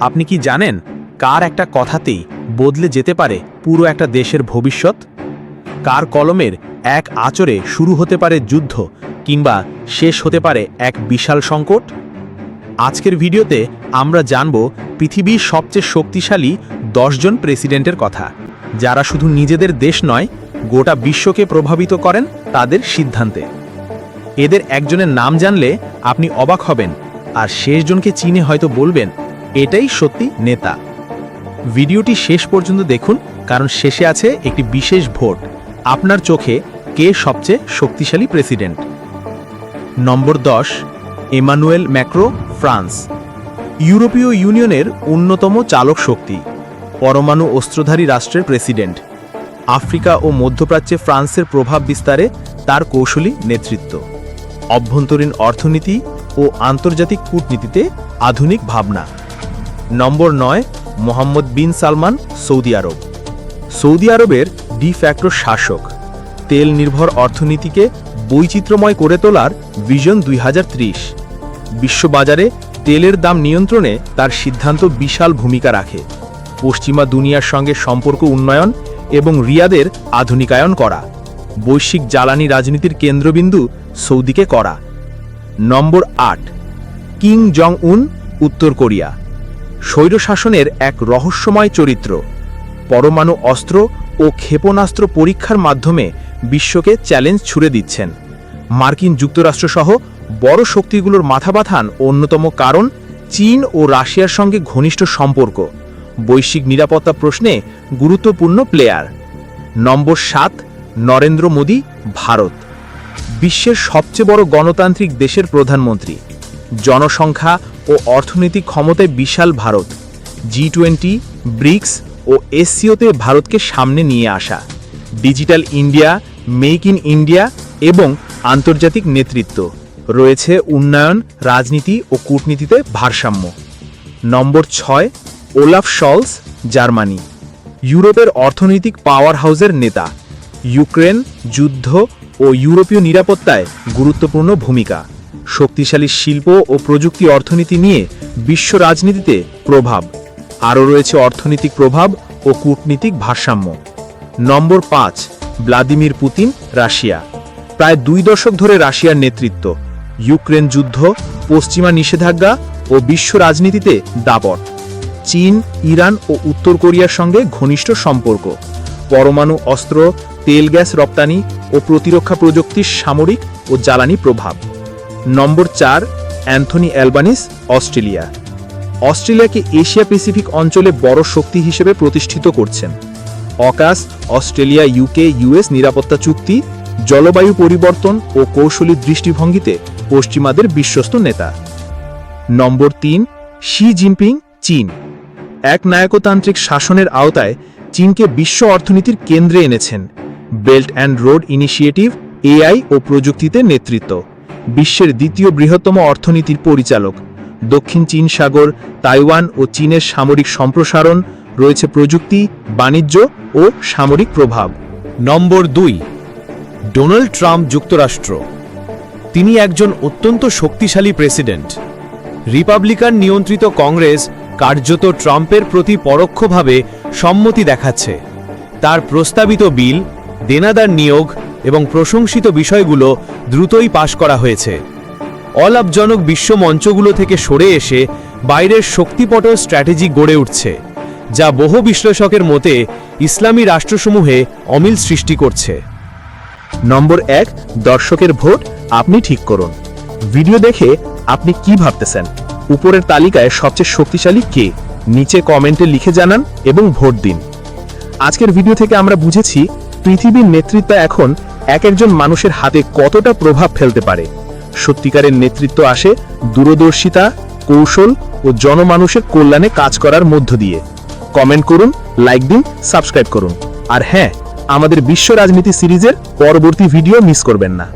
আপনি কি জানেন কার একটা কথাতেই বদলে যেতে পারে পুরো একটা দেশের ভবিষ্যৎ? কার কলমের এক আচরে শুরু হতে পারে যুদ্ধ কিংবা শেষ হতে পারে এক বিশাল সংকট? আজকের ভিডিওতে আমরা জানব পৃথিবীর সবচেয়ে শক্তিশালী দশজন প্রেসিডেন্টের কথা। যারা শুধু নিজেদের দেশ নয়, গোটা বিশ্বকে প্রভাবিত করেন তাদের সিদ্ধান্তে। এদের একজনের নাম জানলে আপনি অবাক হবেন, আর শেষজনকে চিনে হয়তো বলবেন এটাই সত্যি নেতা। ভিডিওটি শেষ পর্যন্ত দেখুন, কারণ শেষে আছে একটি বিশেষ ভোট। আপনার চোখে কে সবচেয়ে শক্তিশালী প্রেসিডেন্ট? নম্বর দশ, এমানুয়েল ম্যাক্রো, ফ্রান্স। ইউরোপীয় ইউনিয়নের অন্যতম চালক শক্তি, পরমাণু অস্ত্রধারী রাষ্ট্রের প্রেসিডেন্ট। আফ্রিকা ও মধ্যপ্রাচ্যে ফ্রান্সের প্রভাব বিস্তারে তার কৌশলী নেতৃত্ব। অভ্যন্তরীণ অর্থনীতি ও আন্তর্জাতিক কূটনীতিতে আধুনিক ভাবনা। নম্বর নয়, Mohammed bin Salman, Saudi Arab. Saudi আরবের ডি ফ্যাক্টর শাসক। তেল নির্ভর অর্থনীতিকে বৈচিত্র্যময় করে তোলার ভিশন দুই বিশ্ববাজারে তেলের দাম নিয়ন্ত্রণে তার সিদ্ধান্ত বিশাল ভূমিকা রাখে। পশ্চিমা দুনিয়ার সঙ্গে সম্পর্ক উন্নয়ন এবং রিয়াদের আধুনিকায়ন করা। বৈশ্বিক জ্বালানি রাজনীতির কেন্দ্রবিন্দু সৌদিকে করা। নম্বর আট কিং জং উন উত্তর কোরিয়া। স্বৈরশাসনের এক রহস্যময় চরিত্র। পরমাণু অস্ত্র ও ক্ষেপণাস্ত্র পরীক্ষার মাধ্যমে বিশ্বকে চ্যালেঞ্জ ছুড়ে দিচ্ছেন। মার্কিন যুক্তরাষ্ট্রসহ বড় শক্তিগুলোর মাথা বাথান অন্যতম কারণ চীন ও রাশিয়ার সঙ্গে ঘনিষ্ঠ সম্পর্ক। বৈশ্বিক নিরাপত্তা প্রশ্নে গুরুত্বপূর্ণ প্লেয়ার। নম্বর সাত, নরেন্দ্র মোদী, ভারত। বিশ্বের সবচেয়ে বড় গণতান্ত্রিক দেশের প্রধানমন্ত্রী। জনসংখ্যা ও অর্থনৈতিক ক্ষমতায় বিশাল ভারত। জি টোয়েন্টি ব্রিক্স ও এসসিওতে ভারতকে সামনে নিয়ে আসা। Digital India, make in India এবং আন্তর্জাতিক নেতৃত্ব। রয়েছে উন্নয়ন, রাজনীতি ও কূটনীতিতে ভারসাম্য। নম্বর ছয়, ওলাফ শলস, জার্মানি। ইউরোপের অর্থনৈতিক পাওয়ার হাউসের নেতা। ইউক্রেন যুদ্ধ ও ইউরোপীয় নিরাপত্তায় গুরুত্বপূর্ণ ভূমিকা। শক্তিশালী শিল্প ও প্রযুক্তি অর্থনীতি নিয়ে বিশ্ব রাজনীতিতে প্রভাব। আরও রয়েছে অর্থনৈতিক প্রভাব ও কূটনীতিক ভারসাম্য। নম্বর পাঁচ, ভ্লাদিমির পুতিন, রাশিয়া। প্রায় দুই দশক ধরে রাশিয়ার নেতৃত্ব। ইউক্রেন যুদ্ধ, পশ্চিমা নিষেধাজ্ঞা ও বিশ্ব রাজনীতিতে দাবট চীন, ইরান ও উত্তর কোরিয়ার সঙ্গে ঘনিষ্ঠ সম্পর্ক। পরমাণু অস্ত্র, তেল গ্যাস রপ্তানি ও প্রতিরক্ষা প্রযুক্তির সামরিক ও জ্বালানি প্রভাব। নম্বর চার, অ্যান্থনি অ্যালবানিস, অস্ট্রেলিয়া। অস্ট্রেলিয়াকে এশিয়া প্যাসিফিক অঞ্চলে বড় শক্তি হিসেবে প্রতিষ্ঠিত করছেন। অকাস, অস্ট্রেলিয়া ইউকে ইউএস নিরাপত্তা চুক্তি, জলবায়ু পরিবর্তন ও কৌশলী দৃষ্টিভঙ্গিতে পশ্চিমাদের বিশ্বস্ত নেতা। নম্বর তিন, শি জিনপিং, চীন। এক নায়কতান্ত্রিক শাসনের আওতায় চীনকে বিশ্ব অর্থনীতির কেন্দ্রে এনেছেন। Belt and road initiative, AI ও প্রযুক্তিতে নেতৃত্ব। বিশ্বের দ্বিতীয় বৃহত্তম অর্থনীতির পরিচালক। দক্ষিণ চীন সাগর, তাইওয়ান ও চীনের সামরিক সম্প্রসারণ, রয়েছে প্রযুক্তি, বাণিজ্য ও সামরিক প্রভাব। নম্বর দুই, ডোনাল্ড ট্রাম্প যুক্তরাষ্ট্র। তিনি একজন অত্যন্ত শক্তিশালী প্রেসিডেন্ট। রিপাবলিকান নিয়ন্ত্রিত কংগ্রেস কার্যত ট্রাম্পের প্রতি পরোক্ষভাবে সম্মতি দেখাচ্ছে। তার প্রস্তাবিত বিল, দেনাদার নিয়োগ এবং প্রশংসিত বিষয়গুলো দ্রুতই পাশ করা হয়েছে। অলাভজনক বিশ্ব মঞ্চগুলো থেকে সরে এসে বাইরের শক্তিপট স্ট্র্যাটেজি গড়ে উঠছে, যা বহু বিশ্লেষকের মতে ইসলামী রাষ্ট্রসমূহে অমিল সৃষ্টি করছে। নম্বর এক, দর্শকের ভোট আপনি ঠিক করুন। ভিডিও দেখে আপনি কি ভাবতেছেন? উপরের তালিকায় সবচেয়ে শক্তিশালী কে? নিচে কমেন্টে লিখে জানান এবং ভোট দিন। আজকের ভিডিও থেকে আমরা বুঝেছি পৃথিবীর নেতৃত্ব এখন এক একজন মানুষের হাতে কতটা প্রভাব ফেলতে পারে? সত্যিকারের নেতৃত্ব আসে দূরদর্শিতা, কৌশল ও জনমানুষের কল্যাণে কাজ করার মধ্য দিয়ে। কমেন্ট করুন, লাইক দিন, সাবস্ক্রাইব করুন। আর হ্যাঁ আমাদের বিশ্ব রাজনীতি সিরিজের পরবর্তী ভিডিও মিস করবেন না।